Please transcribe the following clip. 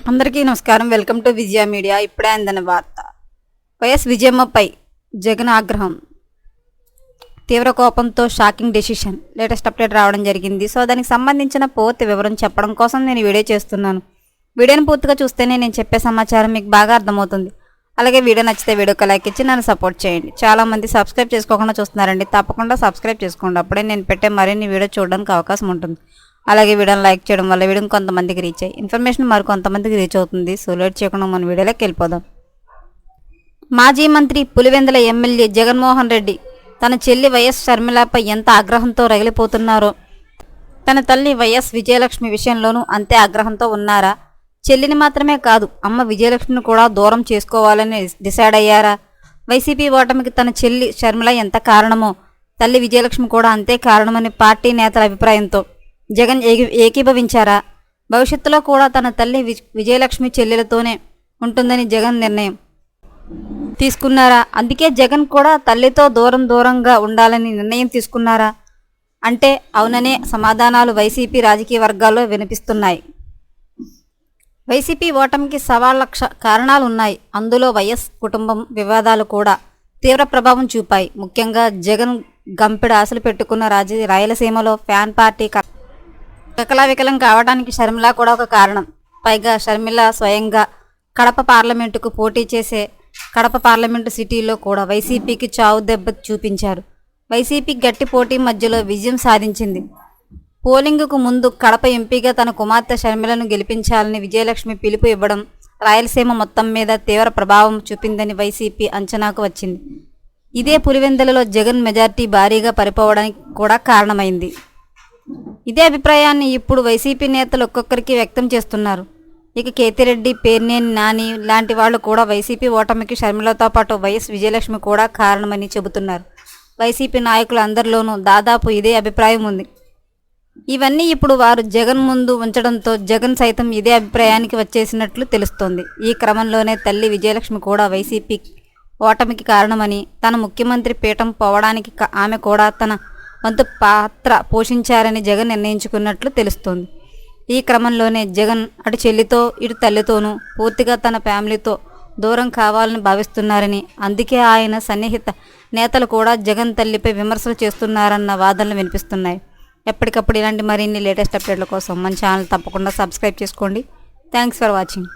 అందరికీ నమస్కారం. Welcome to Vijaya media. ఇప్పుడే అందిన వార్త. వైఎస్ విజయమ్మపై జగన్ ఆగ్రహం. తీవ్ర కోపంతో షాకింగ్ డెసిషన్. లేటెస్ట్ అప్డేట్ రావడం జరిగింది. సో దానికి సంబంధించిన పూర్తి వివరం చెప్పడం కోసం నేను వీడియో చేస్తున్నాను. వీడియోని పూర్తిగా చూస్తేనే నేను చెప్పే సమాచారం మీకు బాగా అర్థమవుతుంది. అలాగే వీడియో నచ్చితే వీడియోకి లైక్ ఇచ్చి నన్ను సపోర్ట్ చేయండి. చాలామంది సబ్స్క్రైబ్ చేసుకోకుండా చూస్తున్నారండి. తప్పకుండా సబ్స్క్రైబ్ చేసుకోండి. అప్పుడే నేను పెట్టే మరిన్ని వీడియో చూడడానికి అవకాశం ఉంటుంది. అలాగే వీడియోని లైక్ చేయడం వల్ల వీడియో కొంతమందికి రీచ్ అయ్యి ఇన్ఫర్మేషన్ మరి కొంతమందికి రీచ్ అవుతుంది. సో లేట్ చేయకుండా మన వీడియోలోకి వెళ్ళిపోదాం. మాజీ మంత్రి పులివెందుల ఎమ్మెల్యే జగన్మోహన్ రెడ్డి తన చెల్లి వైఎస్ షర్మిలపై ఎంత ఆగ్రహంతో రగిలిపోతున్నారో తన తల్లి వైఎస్ విజయలక్ష్మి విషయంలోనూ అంతే ఆగ్రహంతో ఉన్నారా? చెల్లిని మాత్రమే కాదు అమ్మ విజయలక్ష్మిని కూడా దూరం చేసుకోవాలని డిసైడ్ అయ్యారా? వైసీపీ ఓటమికి తన చెల్లి షర్మిల ఎంత కారణమో తల్లి విజయలక్ష్మి కూడా అంతే కారణమని పార్టీ నేతల అభిప్రాయంతో జగన్ ఏకీభవించారా? భవిష్యత్తులో కూడా తన తల్లి విజ్- విజయలక్ష్మి చెల్లెలతోనే ఉంటుందని జగన్ నిర్ణయం తీసుకున్నారా? అందుకే జగన్ కూడా తల్లితో దూరం దూరంగా ఉండాలని నిర్ణయం తీసుకున్నారా? అంటే అవుననే సమాధానాలు వైసీపీ రాజకీయ వర్గాల్లో వినిపిస్తున్నాయి. వైసీపీ ఓటమికి సవా లక్ష కారణాలు ఉన్నాయి. అందులో వైఎస్ కుటుంబం వివాదాలు కూడా తీవ్ర ప్రభావం చూపాయి. ముఖ్యంగా జగన్ గంపెడు ఆశలు పెట్టుకున్న రాజ రాయలసీమలో ఫ్యాన్ పార్టీ వికలం కావడానికి షర్మిల కూడా ఒక కారణం. పైగా షర్మిల స్వయంగా కడప పార్లమెంటుకు పోటీ చేసే కడప పార్లమెంటు సిటీలో కూడా వైసీపీకి చావు దెబ్బ చూపించారు. వైసీపీ గట్టి పోటీ మధ్యలో విజయం సాధించింది. పోలింగుకు ముందు కడప ఎంపీగా తన కుమార్తె షర్మిలను గెలిపించాలని విజయలక్ష్మి పిలుపు ఇవ్వడం రాయలసీమ మొత్తం మీద తీవ్ర ప్రభావం చూపిందని వైసీపీ అంచనాకు వచ్చింది. ఇదే పులివెందులలో జగన్ మెజార్టీ భారీగా పడిపోవడానికి కూడా కారణమైంది. ఇదే అభిప్రాయాన్ని ఇప్పుడు వైసీపీ నేతలు ఒక్కొక్కరికి వ్యక్తం చేస్తున్నారు. ఇక కేతిరెడ్డి పేర్నేని నాని లాంటి వాళ్ళు కూడా వైసీపీ ఓటమికి షర్మిలతో పాటు వైఎస్ విజయలక్ష్మి కూడా కారణమని చెబుతున్నారు. వైసీపీ నాయకులు అందరిలోనూ దాదాపు ఇదే అభిప్రాయం ఉంది. ఇవన్నీ ఇప్పుడు వారు జగన్ ముందు ఉంచడంతో జగన్ సైతం ఇదే అభిప్రాయానికి వచ్చేసినట్లు తెలుస్తోంది. ఈ క్రమంలోనే తల్లి విజయలక్ష్మి కూడా వైసీపీ ఓటమికి కారణమని తన ముఖ్యమంత్రి పీఠం పోవడానికి ఆమె కూడా తన వంతు పాత్ర పోషించారని జగన్ నిర్ణయించుకున్నట్లు తెలుస్తోంది. ఈ క్రమంలోనే జగన్ అటు చెల్లితో ఇటు తల్లితోనూ పూర్తిగా తన ఫ్యామిలీతో దూరం కావాలని భావిస్తున్నారని అందుకే ఆయన సన్నిహిత నేతలు కూడా జగన్ తల్లిపై విమర్శలు చేస్తున్నారన్న వాదనలు వినిపిస్తున్నాయి. ఎప్పటికప్పుడు ఇలాంటి మరిన్ని లేటెస్ట్ అప్డేట్ల కోసం మన ఛానల్ తప్పకుండా సబ్స్క్రైబ్ చేసుకోండి. Thanks for watching.